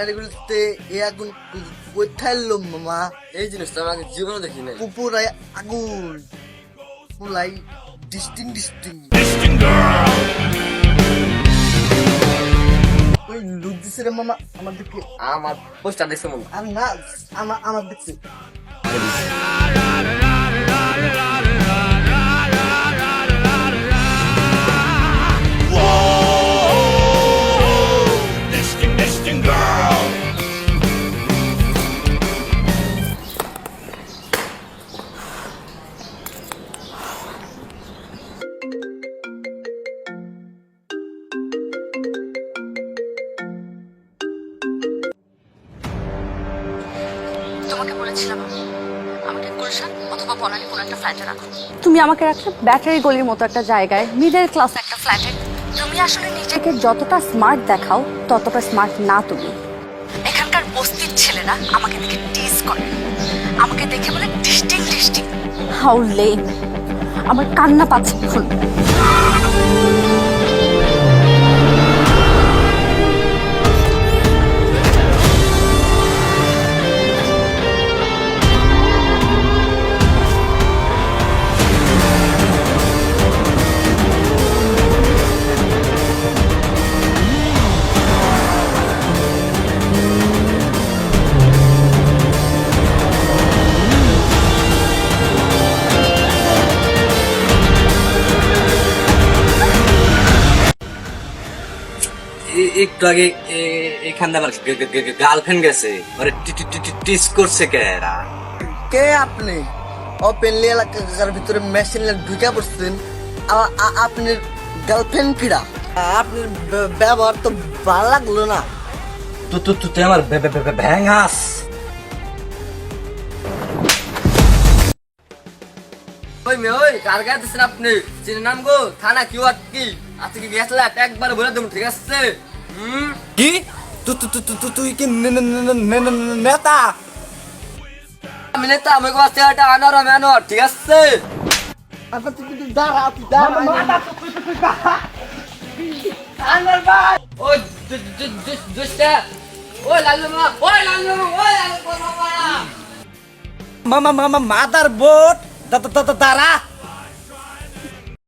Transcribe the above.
এ আগুন কোথায় এলো মামা। এই জিনিসটা আমি আগে জীবনে দেখি নাই। পুপুরাই আগুন পুলাই ডিস্টিং ডিস্টিং। ওই লুক দিছে রে মামা আমার দিকে আমার পোস্টার দেখছে মামা আর না আমার আমার দেখছে তোমাকে বলেছিলাম আমাকে গুলশান অথবা বনানী কোনো একটা ফ্ল্যাটে রাখো। তুমি আমাকে রাখলে ব্যাটারি গলির মতো একটা জায়গায় মিডল ক্লাস একটা ফ্ল্যাটে তুমি আসলে নিজেকে যতটা স্মার্ট দেখাও ততটা স্মার্ট না তুমি। এখানকার বস্তির ছেলেরা আমাকে দেখে টিজ করে। আমাকে দেখে বলে ডিস্টিং ডিস্টিং। হাউ লেম আমার কান্না পাচ্ছে। এখন একটু আগে এখানে আমার গার্লফ্রেন্ড গেছে। ওরে টিস করছে কে এরা? কে আপনি? ওপেনলি এলাকার ভিতরে মেশিন ঢুকে পড়ছেন আ- আ- আপনার গার্লফ্রেন্ড কিরা? আপনার ব্যবহার তো ভালো লাগল না। তো তো তো তুই আমার ভ্যাঙাস ওই মে ওই কার গায়ে আপনি? চিনি নাম গো থানা কি আর কি? আজকে কি গেছলা একবার বলে দেবো ঠিক আছে? হুম? কি? তুই তুই তুই তুই তুই কি নে- নে- নে- নে- নে- নে- নেতা? আমি নেতা আমি কাছে এটা আনার ম্যানর ঠিক আছে? আপনার তুই কিন্তু দাঁড়া তুই দাঁড়া। দুষ্টা। ওই লালু মা ওই লালু ওই লালু মামা মামা মাদার বোট দাদা দাদা দাঁড়া।